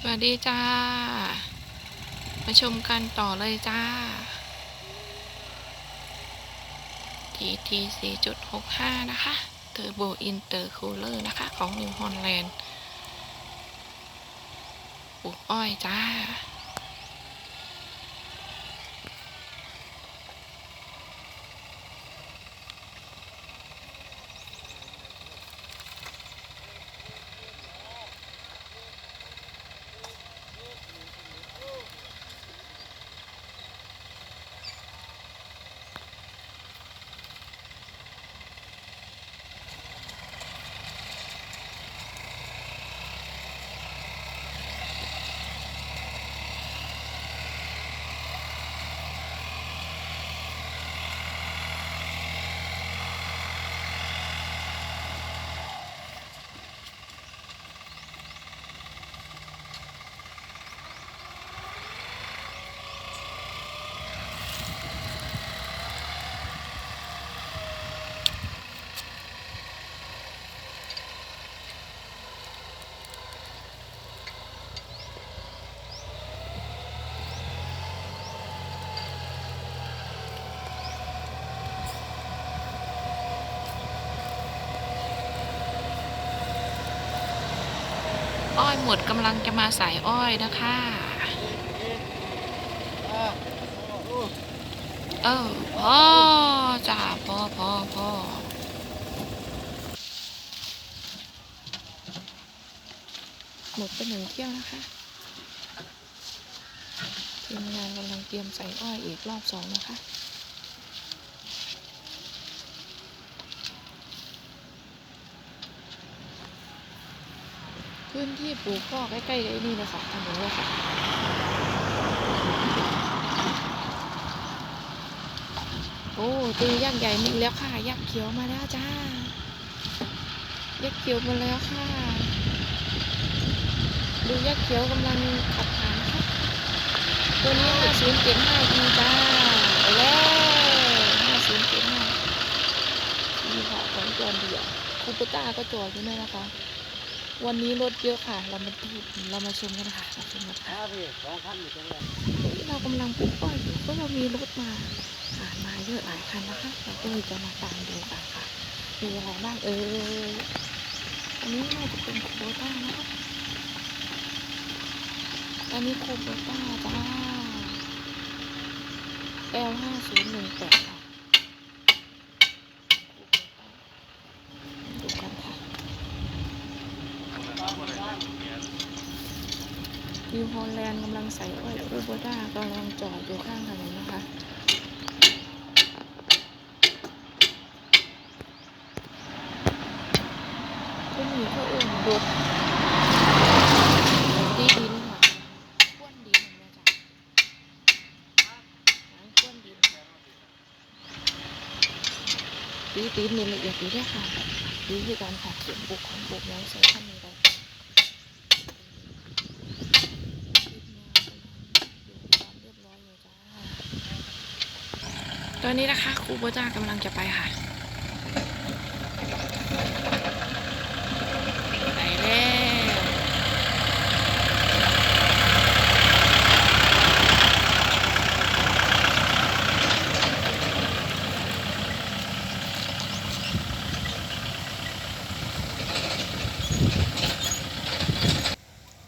สวัสดีจ้า มาชมกันต่อเลยจ้า TT 4.65 นะคะ Turbo Intercooler นะคะ ของ New Holland ปลูกอ้อยจ้า อ้อยหมดกำลังจะมาใส่อ้อยนะคะเออพ่อจ้าพ่อพ่อพ่อหมดไปหนึ่งเที่ยวนะคะทีมงานกำลังเตรียมใส่อ้อยอีกรอบสองนะคะ พื้นที่ปลูกก็ใกล้ๆกับไอ้นี่เลยค่ะถนนเลยค่ะโอ้ตียักษ์ใหญ่มาอีแล้วค่ะ ยักษ์เขียวมาแล้วจ้า ยักษ์เขียวมาแล้วค่ะ ดูยักษ์เขียวกำลังขับผ่านค่ะตัวนี้ห้าศูนย์เจ็ดห้าดีจ้าไปแล้วห้าศูนย์เจ็ดห้าดีค่ะของจอนเดียวคูเปต้าก็จอดอยู่ด้วยนะคะ วันนี้รถเยอะค่ะ เรามาดูเรามาชมกันค่ะมาชมกันค่ะครับพี่สองพันอยู่ตรงนี้เรากำลังปลูกอ้อยอยู่ก็เรามีรถมาผ่านมาเยอะหลายคันนะคะเราก็เลยจะมาตามดูกันค่ะมีอะไรบ้างเอ่ยอันนี้น่าจะเป็นโควต้านะคะอันนี้โควต้าจ้า L ห้าศูนย์หนึ่งแปดค่ะกันค่ะ นิวฮอลแลนด์กำลังใส่อ้อยคูโบต้ากำลังจอดอยู่ข้างถนนนะคะ ก็มีเขาเอื่นรถดีดินค่ะข้วนดินนะจ๊ะหางข้วนดินตีตีนนี่ละเอียดดีด้วยค่ะดีคือการขัดเขียนบุกของบุกยังใส่ขั้นนี้ได้ต อนนี้นะคะครูโบจ้ากำลังจะไปค่ะไปแล้ว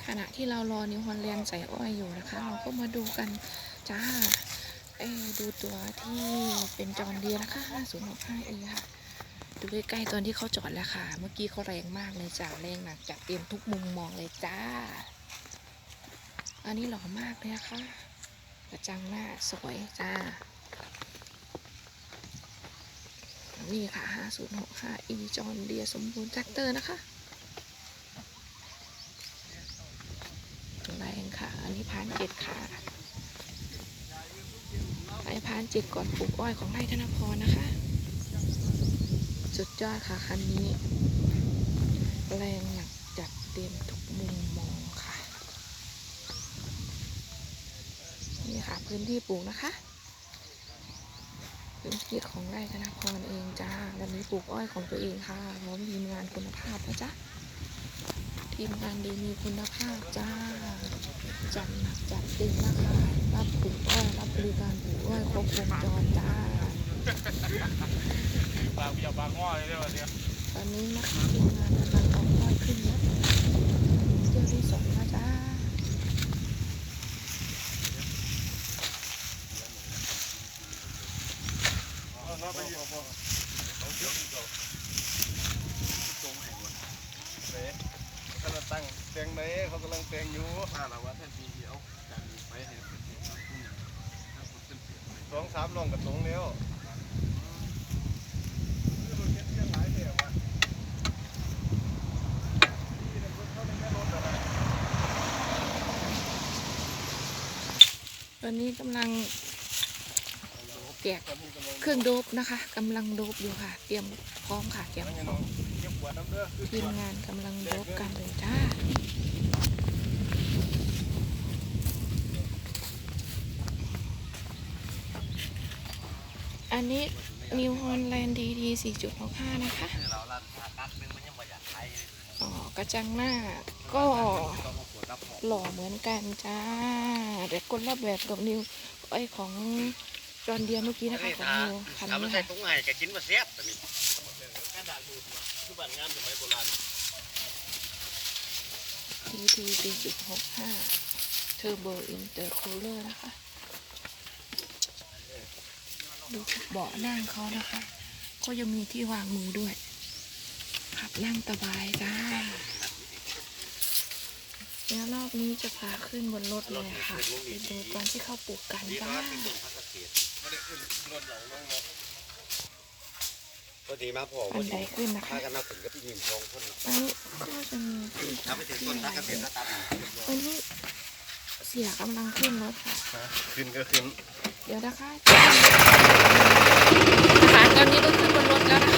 ขณะที่เรารอนิวฮอลแลนด์ใส่อ้อยอยู่นะคะ เราก็มาดูกันจ้า ดูตัวที่เป็นจอนเดียนะคะ 5065E ค่ะ ดูใกล้ๆตอนที่เขาจอดแล้วค่ะ เมื่อกี้เขาแรงมากเลยจ้าแรงหนักจัดเตรียมทุกมุมมองเลยจ้า อันนี้หล่อมากเลยนะคะ กระจังหน้าสวยจ้า นี่ค่ะ 5065 e จอนเดียสมบูรณ์แท็กเตอร์นะคะแรงค่ะ อันนี้พานเจ็ดค่ะานเจ็ดก่อนปลูกอ้อยของไร่ธนพรนะคะ สุดยอดค่ะคันนี้ แรงหนักจัดเต็มทุกมุมมองค่ะ นี่ค่ะพื้นที่ปลูกนะคะ พื้นที่ของไร่ธนพรเองจ้าวันนี้ปลูกอ้อยของตัวเองค่ะพร้อมทีมงานคุณภาพนะจ๊ะทีมงานดีมีคุณภาพจ้าจัดหนักจัดเต็มนะคะ รับปลูกอ้อยรับบริการปลูกอ้อยครบวงจรจ้าบางอย่าบางง้อเลยเดี๋ยวเดี๋ยวตอนนี้นะคะทีมงานกำลังเอาอ้อยขึ้นรถเที่ยวที่สองแล้วจ้า เอาเนาะไปอยู่พอเขาเดี๋ยวนี่ก็ตรงให้หมดเด้เขากำลังตั้งเตียงไหนเขากำลังเตียงอยู่ ถ้าเราว่าท่านมีเอาการไปให้เป็นที่ตั้งผู้อย่างถ้าคนเป็นเสียงไป สองสามลงกับตรงแล้ว ต อนนี้กำลังแจกเครื่องโดบนะคะกำลังโดบอยู่ค่ะ เตรียมพร้อมค่ะเตรียมพร้อมทีมงานกำลังโดบกันเลยจ้าอันนี้นิวฮอลแลนด์ดีดี4.65 นะคะอ๋อกระจังหน้าก็ หอหล่อเหมือนกันจ้าแต่คนละแบบกับนิวไอยของจอนเดียเมื่อกี้นะคะของนิวคันถ้ามันนี้ใส่ค่ะตรงไหนก็กินมาเสียบแต่นี่กระดาษดูดคือบ้านงานสมัยโบราณทีทีสี่จุดหกห้าเทอร์โบอินเตอร์คูลเลอร์นะคะ ดูเบาะนั่งเขานะคะ ก็ยังมีที่วางมือด้วยขับนั่งสบายจ้า เดี๋ยวรอบนี้จะพาขึ้นบนรถเลยค่ะไปดูตอนที่เขาปลูกกันนี่จ้าก็เป็นต้นพักเกษตรไม่ได้ขึ้นรถหลังน้องเนาะพอดีมาพออันใดขึ้นนะคะพากันมาถึงกับพี่หญิงสองคนอันนี้ก็จะมีที่ถ้าไปถึงต้นพักเกษตรก็ตัดอันนี้เสียกำลังขึ้นรถค่ะขึ้นก็ขึ้น เดี๋ยวนะคะนะคะตอนนี้ก็ขึ้นบนรถแล้วนะคะ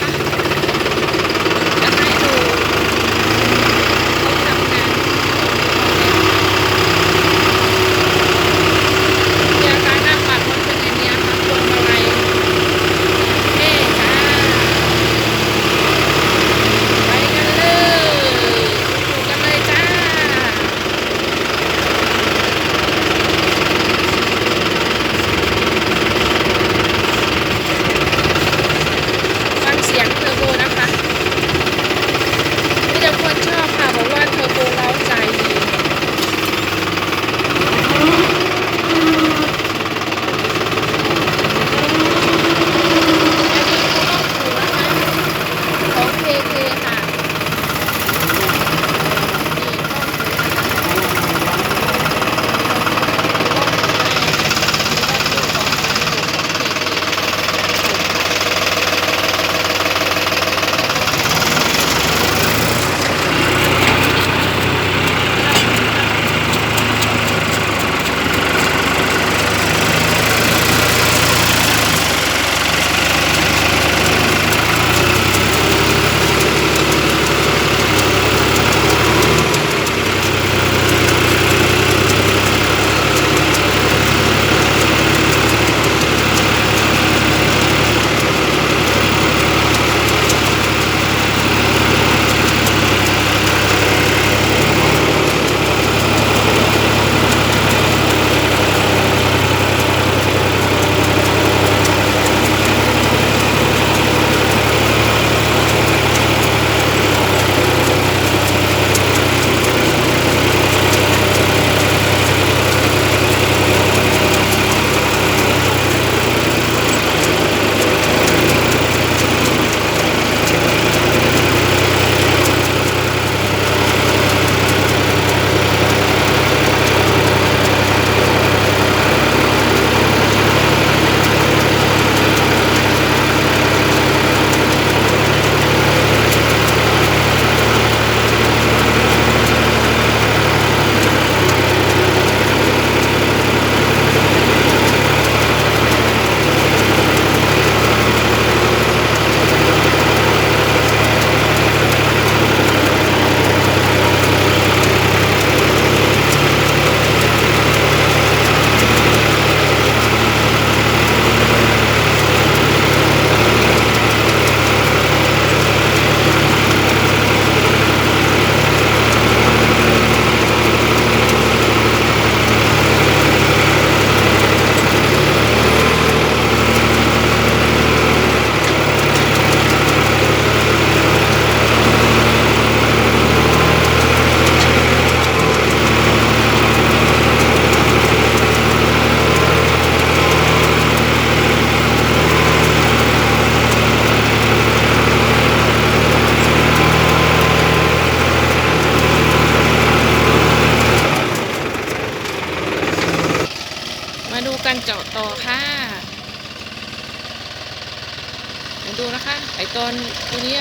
จะ อนตัวนี้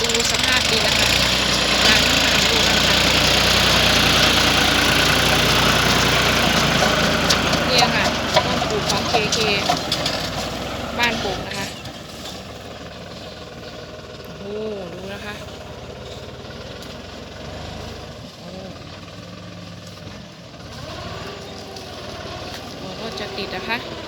ดูสภาพดีนะคะการที่มาดูนะคะเนี่ยค่ะต้นปลูกของเคเคบ้านปลูกนะคะโอ้ดูนะคะก็จะติดนะคะ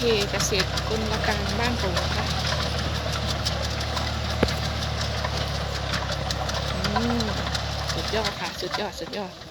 ที่เกษตรกุลการบ้านโป่งค่ะสุดยอดค่ะ สุดยอด สุดยอด